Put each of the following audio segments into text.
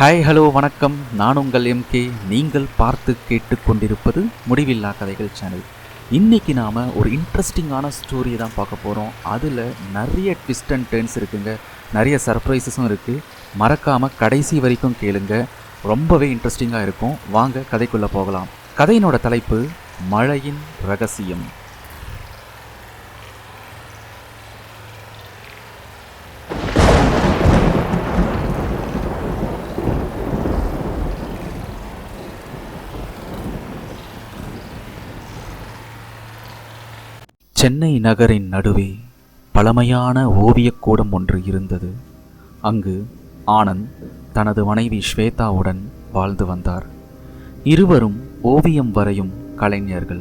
Hi hello வணக்கம். நான் உங்கள் எம்கே நீங்கள் பார்த்து கேட்டுக்கொண்டிருப்பது முடிவில்லா கதைகள் சேனல். இன்றைக்கி நாம் ஒரு இன்ட்ரெஸ்டிங்கான ஸ்டோரியை தான் பார்க்க போகிறோம் அதில் நிறைய ட்விஸ்ட் அண்ட் டேர்ன்ஸ் இருக்குங்க. நிறைய சர்ப்ரைசஸும் இருக்குது மறக்காமல் கடைசி வரைக்கும் கேளுங்க. ரொம்பவே இன்ட்ரெஸ்டிங்காக இருக்கும். வாங்க கதைக்குள்ளே போகலாம். கதையினோட தலைப்பு மழையின் ரகசியம். சென்னை நகரின் நடுவே பழமையான ஓவியக்கூடம் ஒன்று இருந்தது. அங்கு ஆனந்த் தனது மனைவி ஸ்வேதாவுடன் வாழ்ந்து வந்தார். இருவரும் ஓவியம் வரையும் கலைஞர்கள்.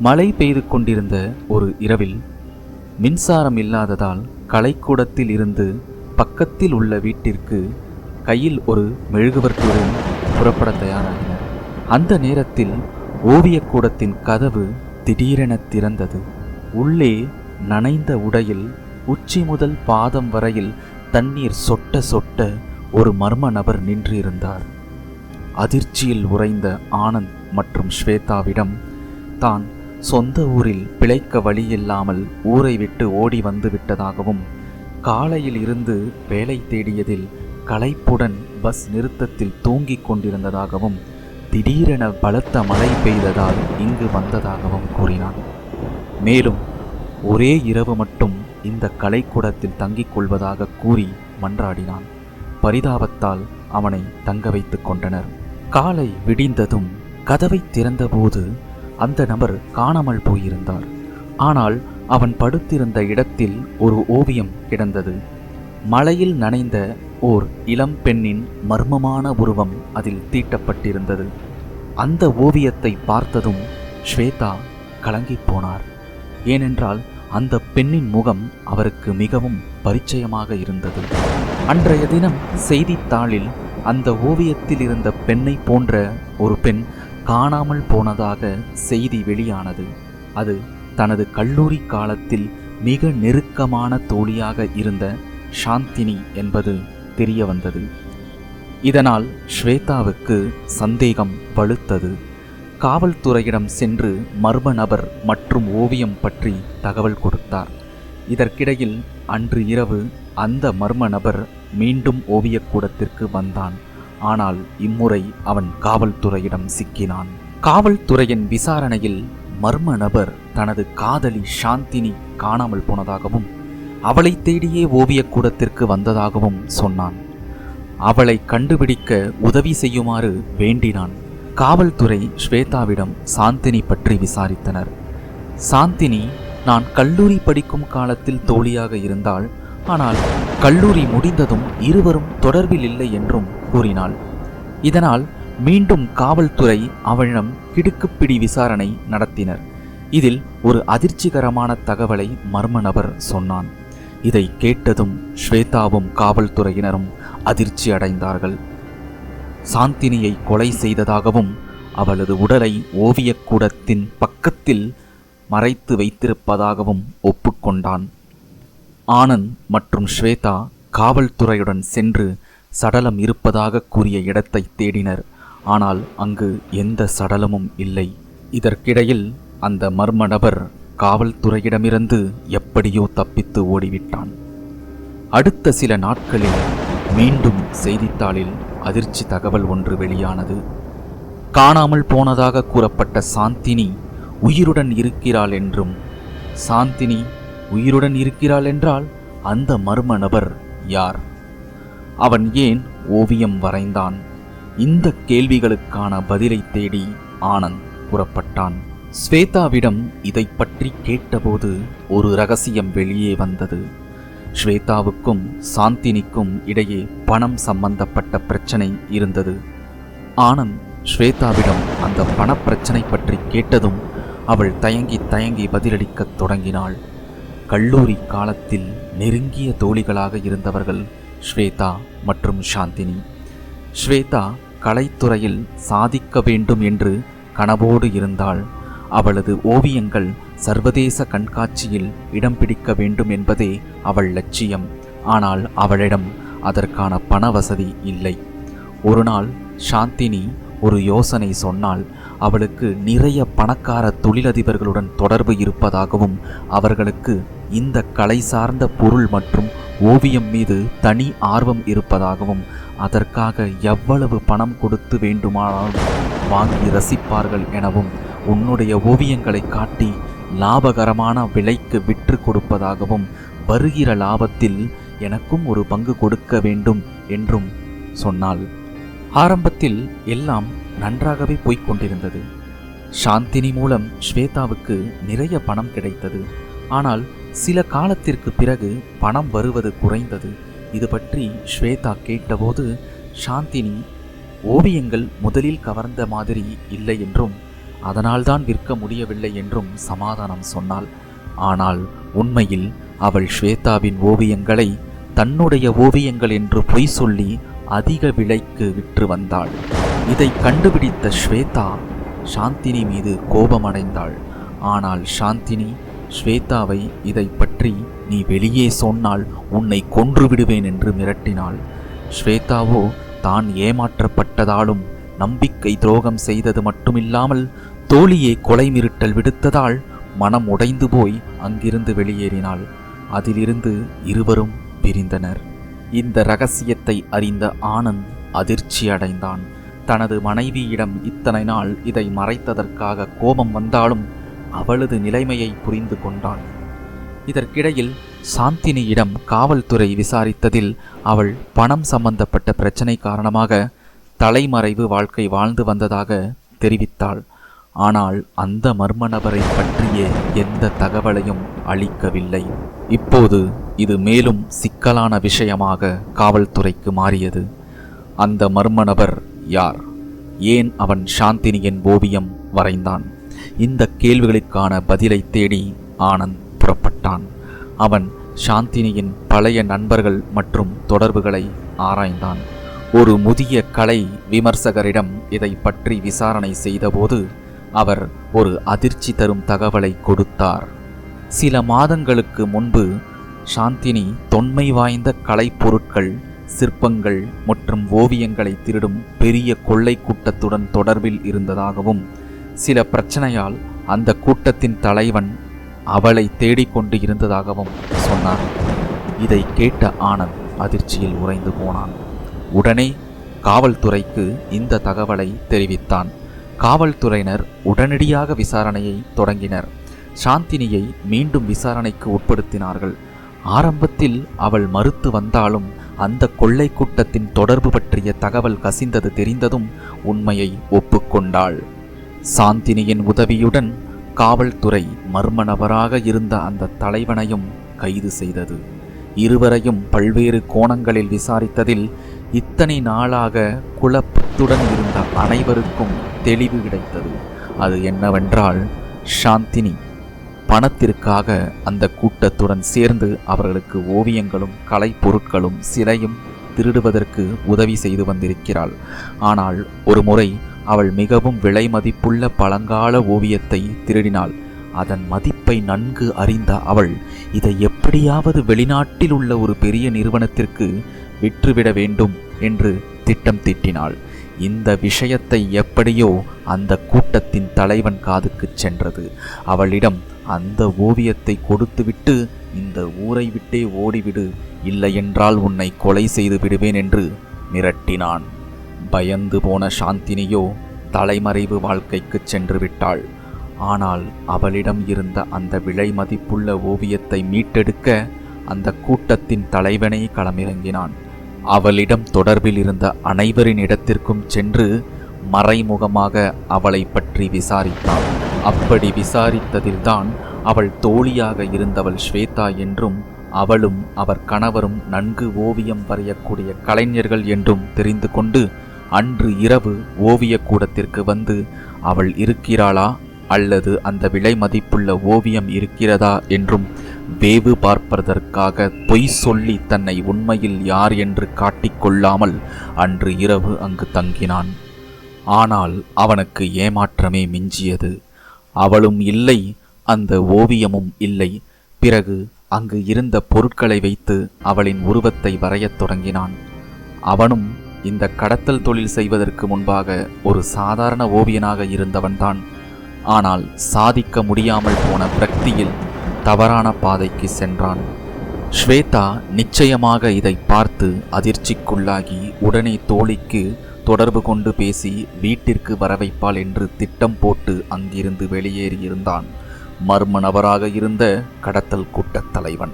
மழை பெய்து கொண்டிருந்த ஒரு இரவில் மின்சாரம் இல்லாததால் கலைக்கூடத்தில் இருந்து பக்கத்தில் உள்ள வீட்டிற்கு கையில் ஒரு மெழுகுவர்த்தியுடன் புறப்பட தயாராகினர். அந்த நேரத்தில் ஓவியக்கூடத்தின் கதவு திடீரென திறந்தது. உள்ளே நனைந்த உடையில் உச்சி முதல் பாதம் வரையில் தண்ணீர் சொட்ட சொட்ட ஒரு மர்ம நபர் நின்றிருந்தார். அதிர்ச்சியில் உறைந்த ஆனந்த் மற்றும் ஸ்வேதாவிடம் தான் சொந்த ஊரில் பிழைக்க வழியில்லாமல் ஊரை விட்டு ஓடி வந்து விட்டதாகவும் காலையில் இருந்து வேலை தேடியதில் களைப்புடன் பஸ் நிறுத்தத்தில் தூங்கிக் கொண்டிருந்ததாகவும் திடீரென பலத்த மழை பெய்ததால் இங்கு வந்ததாகவும் கூறினான். மேலும் ஒரே இரவு மட்டும் இந்த கலைக்கூடத்தில் தங்கிக் கொள்வதாக கூறி மன்றாடினான். பரிதாபத்தால் அவனை தங்க வைத்துக் கொண்டனர். காலை விடிந்ததும் கதவை திறந்தபோது அந்த நபர் காணாமல் போயிருந்தார். ஆனால் அவன் படுத்திருந்த இடத்தில் ஒரு ஓவியம் கிடந்தது. மலையில் நனைந்த ஓர் இளம் பெண்ணின் மர்மமான உருவம் அதில் தீட்டப்பட்டிருந்தது. அந்த ஓவியத்தை பார்த்ததும் ஸ்வேதா கலங்கிப் போனார். ஏனென்றால் அந்த பெண்ணின் முகம் அவருக்கு மிகவும் பரிச்சயமாக இருந்தது. அன்றைய தினம் செய்தித்தாளில் அந்த ஓவியத்தில் இருந்த பெண்ணை போன்ற ஒரு பெண் காணாமல் போனதாக செய்தி வெளியானது. அது தனது கல்லூரி காலத்தில் மிக நெருக்கமான தோழியாக இருந்த சாந்தினி என்பது தெரிய வந்தது இதனால் ஸ்வேதாவுக்கு சந்தேகம் பழுத்தது. காவல்துறையிடம் சென்று மர்ம நபர் மற்றும் ஓவியம் பற்றி தகவல் கொடுத்தார். இதற்கிடையில் அன்று இரவு அந்த மர்ம நபர் மீண்டும் ஓவியக்கூடத்திற்கு வந்தான். ஆனால் இம்முறை அவன் காவல்துறையிடம் சிக்கினான். காவல்துறையின் விசாரணையில் மர்ம நபர் தனது காதலி சாந்தினி காணாமல் போனதாகவும் அவளை தேடியே ஓவியக்கூடத்திற்கு வந்ததாகவும் சொன்னான். அவளை கண்டுபிடிக்க உதவி செய்யுமாறு வேண்டினான். காவல்துறை ஸ்வேதாவிடம் சாந்தினி பற்றி விசாரித்தனர். சாந்தினி நான் கல்லூரி படிக்கும் காலத்தில் தோழியாக இருந்தாள். ஆனால் கல்லூரி முடிந்ததும் இருவரும் தொடர்பில் இல்லை என்றும் கூறினாள். இதனால் மீண்டும் காவல்துறை அவளிடம் கிடுக்குப்பிடி விசாரணை நடத்தினர். இதில் ஒரு அதிர்ச்சிகரமான தகவலை மர்ம நபர் சொன்னான். இதை கேட்டதும் ஸ்வேதாவும் காவல்துறையினரும் அதிர்ச்சி அடைந்தார்கள். சாந்தினியை கொலை செய்ததாகவும் அவளது உடலை ஓவியக்கூடத்தின் பக்கத்தில் மறைத்து வைத்திருப்பதாகவும் ஒப்புக்கொண்டான். ஆனந்த் மற்றும் ஸ்வேதா காவல்துறையுடன் சென்று சடலம் இருப்பதாக கூறிய இடத்தை தேடினர். ஆனால் அங்கு எந்த சடலமும் இல்லை. இதற்கிடையில் அந்த மர்ம நபர் காவல்துறையிடமிருந்து எப்படியோ தப்பித்து ஓடிவிட்டான். அடுத்த சில நாட்களில் மீண்டும் செய்தித்தாளில் அதிர்ச்சி தகவல் ஒன்று வெளியானது. காணாமல் போனதாக கூறப்பட்ட சாந்தினி உயிருடன் இருக்கிறாள் என்றும் சாந்தினி உயிருடன் இருக்கிறாள் என்றால் அந்த மர்ம நபர் யார்? அவன் ஏன் ஓவியம் வரைந்தான்? இந்த கேள்விகளுக்கான பதிலை தேடி ஆனந்த் புறப்பட்டான். ஸ்வேதாவிடம் இதை பற்றி கேட்டபோது ஒரு ரகசியம் வெளியே வந்தது. ஸ்வேதாவுக்கும் சாந்தினிக்கும் இடையே பணம் சம்பந்தப்பட்ட பிரச்சனை இருந்தது. ஆனந்த் ஸ்வேதாவிடம் அந்த பணப்பிரச்சனை பற்றி கேட்டதும் அவள் தயங்கி தயங்கி பதிலளிக்கத் தொடங்கினாள். கல்லூரி காலத்தில் நெருங்கிய தோழிகளாக இருந்தவர்கள் ஸ்வேதா மற்றும் சாந்தினி. ஸ்வேதா கலைத்துறையில் சாதிக்க வேண்டும் என்று கனவோடு இருந்தாள். அவளது ஓவியங்கள் சர்வதேச கண்காட்சியில் இடம் பிடிக்க வேண்டும் என்பதே அவள் லட்சியம். ஆனால் அவளிடம் அதற்கான பண வசதி இல்லை. ஒரு நாள் சாந்தினி ஒரு யோசனை சொன்னால் அவளுக்கு நிறைய பணக்கார தொழிலதிபர்களுடன் தொடர்பு இருப்பதாகவும் அவர்களுக்கு இந்த கலை சார்ந்த பொருள் மற்றும் ஓவியம் மீது தனி ஆர்வம் இருப்பதாகவும் அதற்காக எவ்வளவு பணம் கொடுத்து வேண்டுமானாலும் வாங்கி ரசிப்பார்கள் எனவும் உன்னுடைய ஓவியங்களை காட்டி லாபகரமான விலைக்கு விற்று கொடுப்பதாகவும் வருகிற லாபத்தில் எனக்கும் ஒரு பங்கு கொடுக்க வேண்டும் என்றும் சொன்னாள். ஆரம்பத்தில் எல்லாம் நன்றாகவே கொண்டிருந்தது. சாந்தினி மூலம் ஸ்வேதாவுக்கு நிறைய பணம் கிடைத்தது. ஆனால் சில காலத்திற்கு பிறகு பணம் வருவது குறைந்தது. இது பற்றி ஸ்வேதா கேட்டபோது சாந்தினி ஓவியங்கள் முதலில் கவர்ந்த மாதிரி இல்லை என்றும் அதனால்தான் விற்க முடியவில்லை என்றும் சமாதானம் சொன்னாள். ஆனால் உண்மையில் அவள் ஸ்வேதாவின் ஓவியங்களை தன்னுடைய ஓவியங்கள் என்று பொய் சொல்லி அதிக விலைக்கு விற்று வந்தாள். இதை கண்டுபிடித்த ஸ்வேதா சாந்தினி மீது கோபமடைந்தாள். ஆனால் சாந்தினி ஸ்வேதாவை இதை பற்றி நீ வெளியே சொன்னால் உன்னை கொன்று விடுவேன் என்று மிரட்டினாள். ஸ்வேதாவோ தான் ஏமாற்றப்பட்டதாலும் நம்பிக்கை துரோகம் செய்தது மட்டுமில்லாமல் தோழியை கொலை மிரட்டல் விடுத்ததால் மனம் உடைந்து போய் அங்கிருந்து வெளியேறினாள். அதிலிருந்து இருவரும் பிரிந்தனர். இந்த ரகசியத்தை அறிந்த ஆனந்த் அதிர்ச்சி அடைந்தான் தனது மனைவியிடம் இத்தனை நாள் இதை மறைத்ததற்காக கோபம் வந்தாலும் அவளது நிலைமையை புரிந்து கொண்டான். இதற்கிடையில் சாந்தினியிடம் காவல்துறை விசாரித்ததில் அவள் பணம் சம்பந்தப்பட்ட பிரச்சனை காரணமாக தலைமறைவு வாழ்க்கை வாழ்ந்து வந்ததாக தெரிவித்தாள். ஆனால் அந்த மர்ம நபரை பற்றிய எந்த தகவலையும் அளிக்கவில்லை. இப்போது இது மேலும் சிக்கலான விஷயமாக காவல்துறைக்கு மாறியது. அந்த மர்ம நபர் யார்? ஏன் அவன் சாந்தினியின் ஓவியம் வரைந்தான்? இந்த கேள்விகளுக்கான பதிலை தேடி ஆனந்த் புறப்பட்டான். அவன் சாந்தினியின் பழைய நண்பர்கள் மற்றும் தொடர்புகளை ஆராய்ந்தான். ஒரு முதிய கலை விமர்சகரிடம் இதை பற்றி விசாரணை செய்தபோது அவர் ஒரு அதிர்ச்சி தரும் தகவலை கொடுத்தார். சில மாதங்களுக்கு முன்பு சாந்தினி தொன்மை வாய்ந்த கலைப்பொருட்கள் சிற்பங்கள் மற்றும் ஓவியங்களை திருடும் பெரிய கொள்ளை கூட்டத்துடன் தொடர்பில் இருந்ததாகவும் சில பிரச்சனையால் அந்த கூட்டத்தின் தலைவன் அவளை தேடிக்கொண்டு இருந்ததாகவும் சொன்னார். இதை கேட்ட ஆனந்த் அதிர்ச்சியில் உறைந்து போனான். உடனே காவல்துறைக்கு இந்த தகவலை தெரிவித்தான். காவல்துறையினர் உடனடியாக விசாரணையை தொடங்கினர். சாந்தினியை மீண்டும் விசாரணைக்கு உட்படுத்தினார்கள். ஆரம்பத்தில் அவள் மறுத்து வந்தாலும் அந்த கொள்ளை கூட்டத்தின் தொடர்பு பற்றிய தகவல் கசிந்தது தெரிந்ததும் உண்மையை ஒப்புக்கொண்டாள். சாந்தினியின் உதவியுடன் காவல்துறை மர்ம நபராக இருந்த அந்த தலைவனையும் கைது செய்தது. இருவரையும் பல்வேறு கோணங்களில் விசாரித்ததில் இத்தனை நாளாக குழப்பத்துடன் இருந்த அனைவருக்கும் தெளிவு கிடைத்தது. அது என்னவென்றால் சாந்தினி பணத்திற்காக அந்த கூட்டத்துடன் சேர்ந்து அவர்களுக்கு ஓவியங்களும் கலைப்பொருட்களும் சிலையும் திருடுவதற்கு உதவி செய்து வந்திருக்கிறாள். ஆனால் ஒரு முறை அவள் மிகவும் விலை மதிப்புள்ள பழங்கால ஓவியத்தை திருடினாள். அதன் மதிப்பை நன்கு அறிந்த அவள் இதை எப்படியாவது வெளிநாட்டில் உள்ள ஒரு பெரிய நிறுவனத்திற்கு விற்றுவிட வேண்டும் என்று திட்டம் தீட்டினாள். இந்த விஷயத்தை எப்படியோ அந்த கூட்டத்தின் தலைவன் காதுக்குச் சென்றது. அவளிடம் அந்த ஓவியத்தை கொடுத்துவிட்டு இந்த ஊரை விட்டே ஓடிவிடு இல்லையென்றால் உன்னை கொலை செய்து விடுவேன் என்று மிரட்டினான். பயந்து போன சாந்தினியோ தலைமறைவு வாழ்க்கைக்கு சென்று விட்டாள். ஆனால் அவளிடம் இருந்த அந்த விலை மதிப்புள்ள ஓவியத்தை மீட்டெடுக்க அந்த கூட்டத்தின் தலைவனை களமிறங்கினான். அவளிடம் தொடர்பில் இருந்த அனைவரின் இடத்திற்கும் சென்று மறைமுகமாக அவளை பற்றி விசாரித்தான். அப்படி விசாரித்ததில்தான் அவள் தோழியாக இருந்தவள் ஸ்வேதா என்றும் அவளும் அவர் கணவரும் நன்கு ஓவியம் வரையக்கூடிய கலைஞர்கள் என்றும் தெரிந்து கொண்டு அன்று இரவு ஓவியக் கூடத்திற்கு வந்து அவள் இருக்கிறாளா? அல்லது அந்த விலை மதிப்புள்ள ஓவியம் இருக்கிறதா என்றும் வேவு பார்ப்பதற்காக பொய் சொல்லி தன்னை உண்மையில் யார் என்று காட்டிக்கொள்ளாமல் அன்று இரவு அங்கு தங்கினான். ஆனால் அவனுக்கு ஏமாற்றமே மிஞ்சியது. அவளும் இல்லை அந்த ஓவியமும் இல்லை. பிறகு அங்கு இருந்த பொருட்களை வைத்து அவளின் உருவத்தை வரையத் தொடங்கினான். அவனும் இந்த கடத்தல் தொழில் செய்வதற்கு முன்பாக ஒரு சாதாரண ஓவியனாக இருந்தவன்தான். ஆனால் சாதிக்க முடியாமல் போன விரக்தியில் தவறான பாதைக்கு சென்றான். ஸ்வேதா நிச்சயமாக இதை பார்த்து அதிர்ச்சிக்குள்ளாகி உடனே தோழிக்கு தொடர்பு கொண்டு பேசி வீட்டிற்கு வரவைப்பாள் என்று திட்டம் போட்டு அங்கிருந்து வெளியேறியிருந்தான் மர்ம நபராக இருந்த கடத்தல் கூட்டத் தலைவன்.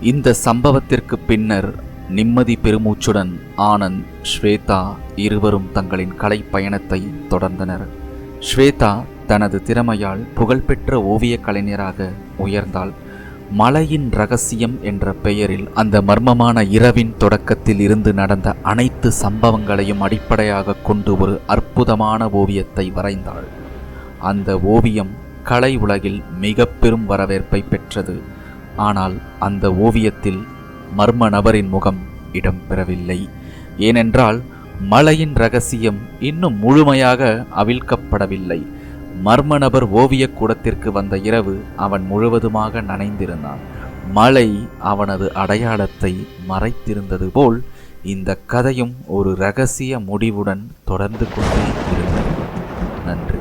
இந்த சம்பவத்திற்கு பின்னர் நிம்மதி பெருமூச்சுடன் ஆனந்த் ஸ்வேதா இருவரும் தங்களின் கலை பயணத்தை தொடர்ந்தனர். ஸ்வேதா தனது திறமையால் புகழ்பெற்ற ஓவியக் கலைஞராக உயர்ந்தாள். மலையின் ரகசியம் என்ற பெயரில் அந்த மர்மமான இரவின் தொடக்கத்தில் இருந்து நடந்த அனைத்து சம்பவங்களையும் அடிப்படையாக கொண்டு ஒரு அற்புதமான ஓவியத்தை வரைந்தாள். அந்த ஓவியம் கலை உலகில் மிக பெரும் வரவேற்பை பெற்றது. ஆனால் அந்த ஓவியத்தில் மர்ம நபரின் முகம் இடம்பெறவில்லை. ஏனென்றால் மலையின் ரகசியம் இன்னும் முழுமையாக அவிழ்க்கப்படவில்லை. மர்ம நபர் ஓவியக் கூடத்திற்கு வந்த இரவு அவன் முழுவதுமாக நனைந்திருந்தான். மழை அவனது அடையாளத்தை மறைத்திருந்தது போல் இந்த கதையும் ஒரு ரகசிய முடிவுடன் தொடர்ந்து கொண்டே இருந்தது. நன்றி.